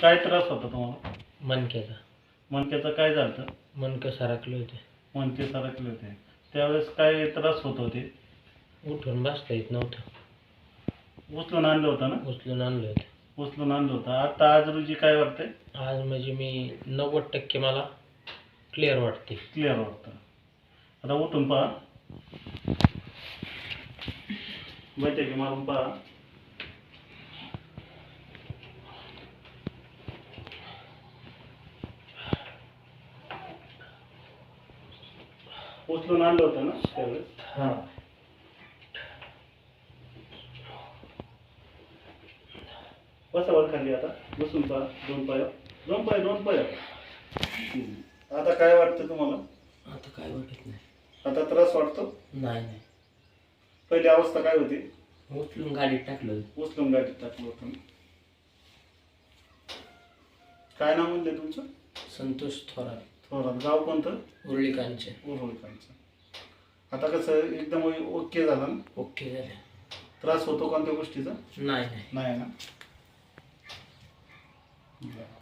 काय त्रास होता तुम्हाला? मणक्याचा. मणक्याचं काय झालं मणकं सरकले होते. मणके सरकले होते. त्यावेळेस काय त्रास होत होते? उठून बसता येत नव्हतं. उचलून आणलं होतं ना? उचलून आणलं होतं. उचलून आणलं होतं. आता आज रोजी काय वाटतंय? आज म्हणजे मी नव्वद टक्के मला क्लिअर वाटते. क्लिअर वाटतं. आता उठून पहा. बैठकी मारून पहा. उचलून आणलं होतं ना त्यावेळेस? हां. बसा वर खाली आता. बसून पहा. दोन पाय. दोन पाय दोन पाय. आता काय वाटतं तुम्हाला? आता काय वाटत नाही. आता त्रास वाटतो? नाही नाही. पहिली अवस्था काय होती? उचलून गाडीत टाकलं उचलून गाडीत टाकलं होतं ना. काय नाव म्हणले तुमचं? संतोष थोरात. थोरात गाव कोणतं? उरळीकांचे उरवळकांचं आता कसं एकदम ओके झालं ना? ओके झाले. त्रास होतो कोणत्या गोष्टीचा? नाही नाही. नाही ना? बरं.